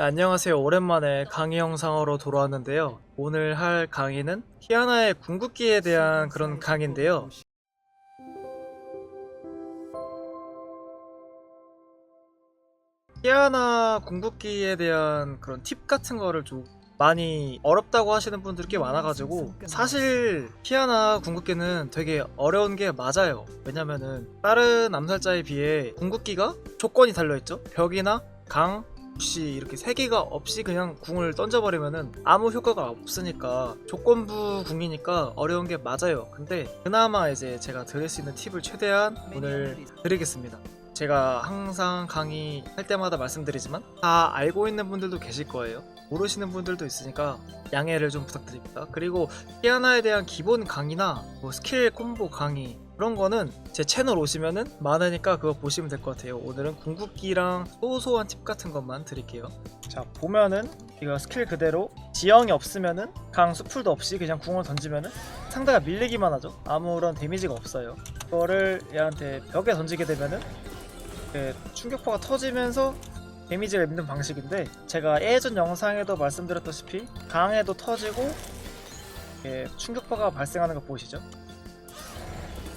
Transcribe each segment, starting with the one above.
네, 안녕하세요. 오랜만에 강의 영상으로 돌아왔는데요. 오늘 할 강의는 키아나의 궁극기에 대한 그런 강의인데요. 키아나 궁극기에 대한 그런 팁 같은 거를 좀 많이 어렵다고 하시는 분들이 꽤 많아가지고 사실 키아나 궁극기는 되게 어려운 게 맞아요. 왜냐면은 다른 암살자에 비해 궁극기가 조건이 달려있죠. 벽이나 강, 혹시 이렇게 세 개가 없이 그냥 궁을 던져버리면은 아무 효과가 없으니까 조건부 궁이니까 어려운 게 맞아요. 근데 그나마 이제 제가 드릴 수 있는 팁을 최대한 오늘 드리겠습니다. 제가 항상 강의 할 때마다 말씀드리지만 다 알고 있는 분들도 계실 거예요. 모르시는 분들도 있으니까 양해를 좀 부탁드립니다. 그리고 피아나에 대한 기본 강의나 뭐 스킬 콤보 강의 그런 거는 제 채널 오시면은 많으니까 그거 보시면 될 것 같아요. 오늘은 궁극기랑 소소한 팁 같은 것만 드릴게요. 자 보면은 이거 스킬 그대로 지형이 없으면은 강 수풀도 없이 그냥 궁을 던지면은 상대가 밀리기만 하죠. 아무런 데미지가 없어요. 그거를 얘한테 벽에 던지게 되면은 그 충격파가 터지면서 데미지가 입는 방식인데 제가 예전 영상에도 말씀드렸다시피 강에도 터지고 예, 충격파가 발생하는 거 보이시죠?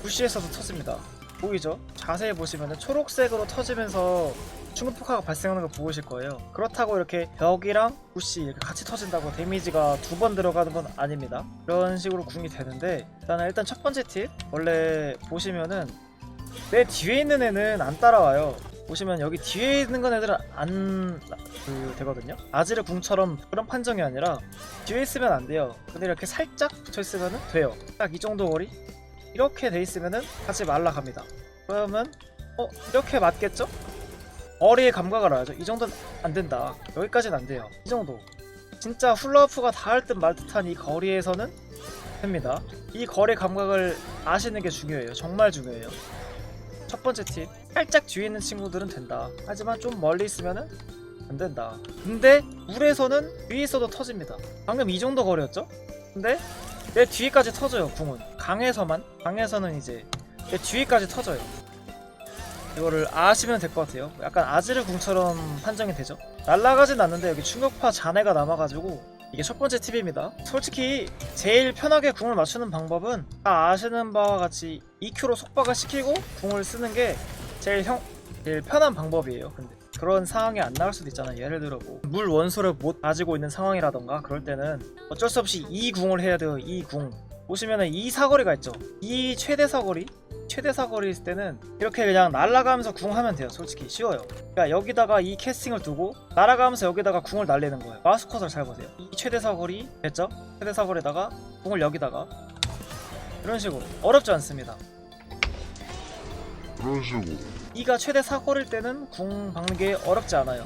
부시에서도 터집니다. 보이죠? 자세히 보시면 초록색으로 터지면서 충격파가 발생하는 거 보이실 거예요. 그렇다고 이렇게 벽이랑 부시 이렇게 같이 터진다고 데미지가 두 번 들어가는 건 아닙니다. 이런 식으로 궁이 되는데 일단은 일단 첫 번째 팁 원래 보시면은 내 뒤에 있는 애는 안 따라와요. 보시면 여기 뒤에 있는 건 애들은 안 그, 되거든요. 아지르 궁처럼 그런 판정이 아니라 뒤에 있으면 안 돼요. 근데 이렇게 살짝 붙어 있으면 돼요. 딱 이 정도 거리 이렇게 돼 있으면은 같이 말라갑니다. 그러면 어 이렇게 맞겠죠? 거리의 감각을 알아야죠. 이 정도는 안 된다. 여기까지는 안 돼요. 이 정도. 진짜 훌라후프가 닿을 듯말 듯한 이 거리에서는 됩니다. 이 거리 감각을 아시는 게 중요해요. 정말 중요해요. 첫 번째 팁. 살짝 뒤에 있는 친구들은 된다. 하지만 좀 멀리 있으면은 안 된다. 근데 물에서는 뒤에 있어도 터집니다. 방금 이 정도 거리였죠? 근데 내 뒤에까지 터져요. 궁은. 강에서만. 강에서는 이제 내 뒤에까지 터져요. 이거를 아시면 될 것 같아요. 약간 아지르 궁처럼 판정이 되죠. 날아가진 않는데 여기 충격파 잔해가 남아가지고 이게 첫 번째 팁입니다. 솔직히 제일 편하게 궁을 맞추는 방법은 다 아시는 바와 같이 EQ로 속박을 시키고 궁을 쓰는 게 제일 형 제일 편한 방법이에요. 근데 그런 상황이 안 나올 수도 있잖아요. 예를 들어 뭐 물 원소를 못 가지고 있는 상황이라던가 그럴 때는 어쩔 수 없이 이 궁을 해야 돼요. 이 궁. 보시면은 이 사거리가 있죠. 이 최대 사거리 최대 사거리 있을 때는 이렇게 그냥 날아가면서 궁하면 돼요. 솔직히 쉬워요. 그러니까 여기다가 이 캐스팅을 두고 날아가면서 여기다가 궁을 날리는 거예요. 마우스 컷을 잘 보세요. 이 최대 사거리 됐죠? 최대 사거리에다가 궁을 여기다가 이런 식으로 어렵지 않습니다. 그런 식으로 이가 최대 사거리일 때는 궁 박는 게 어렵지 않아요.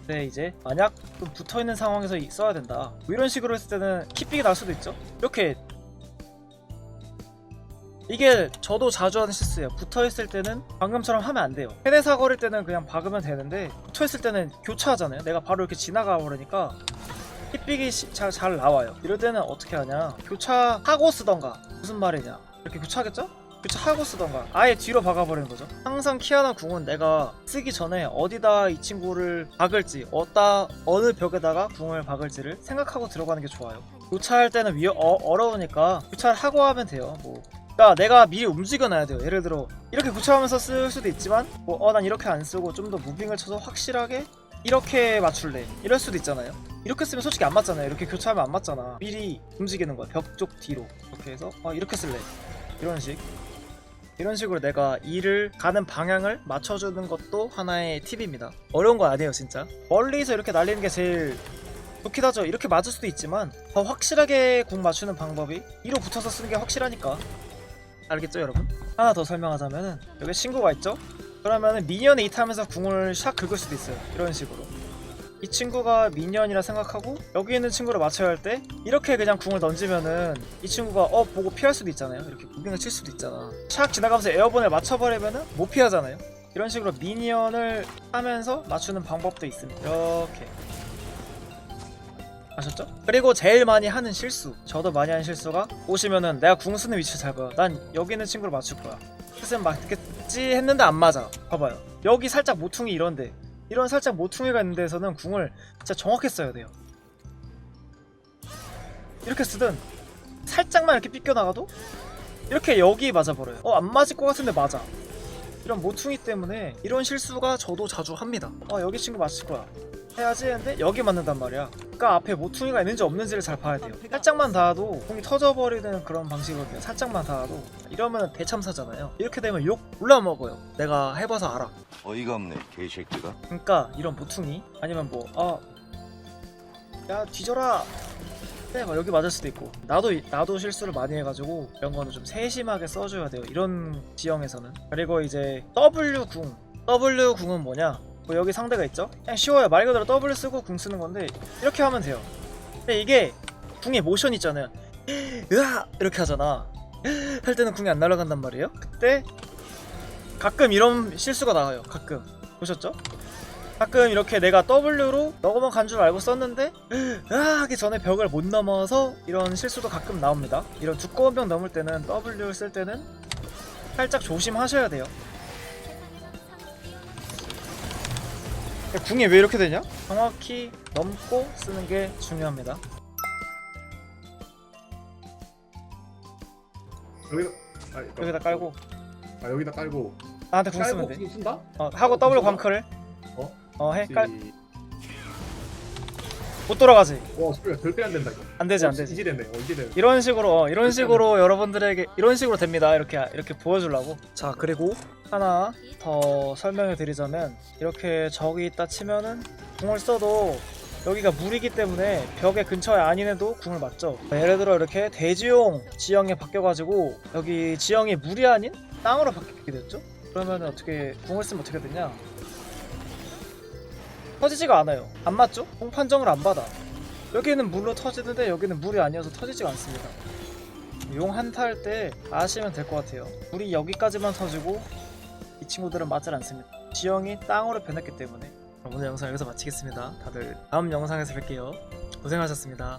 근데 이제 만약 좀 붙어 있는 상황에서 이- 써야 된다. 뭐 이런 식으로 했을 때는 kit빅이 날 수도 있죠. 이렇게 이게 저도 자주 하는 실수예요. 붙어 있을 때는 방금처럼 하면 안 돼요. 최대 사거리일 때는 그냥 박으면 되는데 붙어 있을 때는 교차하잖아요. 내가 바로 이렇게 지나가 버리니까 시- 잘, 잘 나와요. 이럴 때는 어떻게 하냐? 교차하고 쓰던가 무슨 말이냐? 이렇게 교차하겠죠? 교차하고 쓰던가 아예 뒤로 박아버리는 거죠 항상 키아나 궁은 내가 쓰기 전에 어디다 이 친구를 박을지 어디다 어느 벽에다가 궁을 박을지를 생각하고 들어가는 게 좋아요 교차할 때는 위어, 어, 어려우니까 교차를 하고 하면 돼요 뭐 그러니까 내가 미리 움직여놔야 돼요. 예를 들어 이렇게 교차하면서 쓸 수도 있지만 뭐 어 난 이렇게 안 쓰고 좀 더 무빙을 쳐서 확실하게 이렇게 맞출래. 이럴 수도 있잖아요. 이렇게 쓰면 솔직히 안 맞잖아요. 이렇게 교차하면 안 맞잖아. 미리 움직이는 거야. 벽 쪽 뒤로. 이렇게 해서 아 이렇게 쓸래. 이런 식. 이런 식으로 내가 일을 가는 방향을 맞춰주는 것도 하나의 팁입니다. 어려운 거 아니에요, 진짜. 멀리서 이렇게 날리는 게 제일 좋긴 하죠. 이렇게 맞을 수도 있지만 더 확실하게 궁 맞추는 방법이 위로 붙어서 쓰는 게 확실하니까. 알겠죠, 여러분? 하나 더 설명하자면은 여기 친구가 있죠? 그러면은 미니언에 이타면서 궁을 샥 긁을 수도 있어요. 이런 식으로. 이 친구가 미니언이라 생각하고 여기 있는 친구를 맞춰야 할 때 이렇게 그냥 궁을 던지면은 이 친구가 어 보고 피할 수도 있잖아요 이렇게 무빙을 칠 수도 있잖아 샥 지나가면서 에어본을 맞춰버리면은 못 피하잖아요 이런 식으로 미니언을 하면서 맞추는 방법도 있습니다 이렇게 아셨죠? 그리고 제일 많이 하는 실수 저도 많이 하는 실수가 오시면은 내가 궁 쓰는 위치 잘 봐요 난 여기 있는 친구를 맞출 거야 쓰면 맞겠지 했는데 안 맞아 봐봐요 여기 살짝 모퉁이 이런데 이런 살짝 모퉁이가 있는 데서는 궁을 진짜 정확히 써야 돼요. 이렇게 쓰든 살짝만 이렇게 삐껴나가도 이렇게 여기 맞아버려요. 어, 안 맞을 것 같은데 맞아. 이런 모퉁이 때문에 이런 실수가 저도 자주 합니다. 어, 여기 친구 맞을 거야. 해야지 했는데 여기 맞는단 말이야. 그러니까 앞에 모퉁이가 있는지 없는지를 잘 봐야 돼요. 살짝만 닿아도 공이 터져버리는 그런 방식이거든요. 살짝만 닿아도 이러면 대참사잖아요. 이렇게 되면 욕 올라 먹어요. 내가 해봐서 알아. 어이가 없네 개새끼가 그러니까 이런 모퉁이 아니면 뭐아야 뒤져라 네, 막 여기 맞을 수도 있고 나도 나도 실수를 많이 해가지고 이런 거는 좀 세심하게 써줘야 돼요 이런 지형에서는 그리고 이제 W 궁 W 궁은 뭐냐 뭐 여기 상대가 있죠? 그냥 쉬워요. 말 그대로 W 쓰고 궁 쓰는 건데 이렇게 하면 돼요. 근데 이게 궁의 모션 있잖아요. 으아! 이렇게 하잖아. 할 때는 궁이 안 날아간단 말이에요. 그때 가끔 이런 실수가 나와요. 가끔. 보셨죠? 가끔 이렇게 내가 W로 너그만 간 줄 알고 썼는데 으아! 하기 전에 벽을 못 넘어서 이런 실수도 가끔 나옵니다. 이런 두꺼운 벽 넘을 때는 W를 쓸 때는 살짝 조심하셔야 돼요 궁이 왜 이렇게 되냐? 정확히 넘고 쓰는 게 중요합니다. 여기다 아, 여기다 깔고. 아 여기다 깔고. 나한테 궁 깔고 쓰면 돼. 궁 쓴다? 어, 하고 W 광크를 어? 어 해 깔. 시- 못 돌아가지 와 소리가 절대 안 된다 이거 안 되지 안 어, 되지 이제 됐네 어 이제 됐네 이런 식으로 어, 이런 식으로 여러분들에게 이런 식으로 됩니다. 이렇게 이렇게 보여주려고. 자 그리고 하나 더 설명을 드리자면 이렇게 적이 있다 치면은 궁을 써도 여기가 물이기 때문에 벽의 근처에 아닌에도 궁을 맞죠. 예를 들어 이렇게 대지용 지형에 바뀌어가지고 여기 지형이 물이 아닌 땅으로 바뀌게 됐죠. 그러면 어떻게 궁을 쓰면 어떻게 되냐? 터지지가 않아요. 안 맞죠? 궁 판정을 안 받아. 여기는 물로 터지는데 여기는 물이 아니어서 터지지가 않습니다. 용 한타 할 때 아시면 될 것 같아요. 물이 여기까지만 터지고 이 친구들은 맞질 않습니다. 지형이 땅으로 변했기 때문에 오늘 영상 여기서 마치겠습니다. 다들 다음 영상에서 뵐게요. 고생하셨습니다.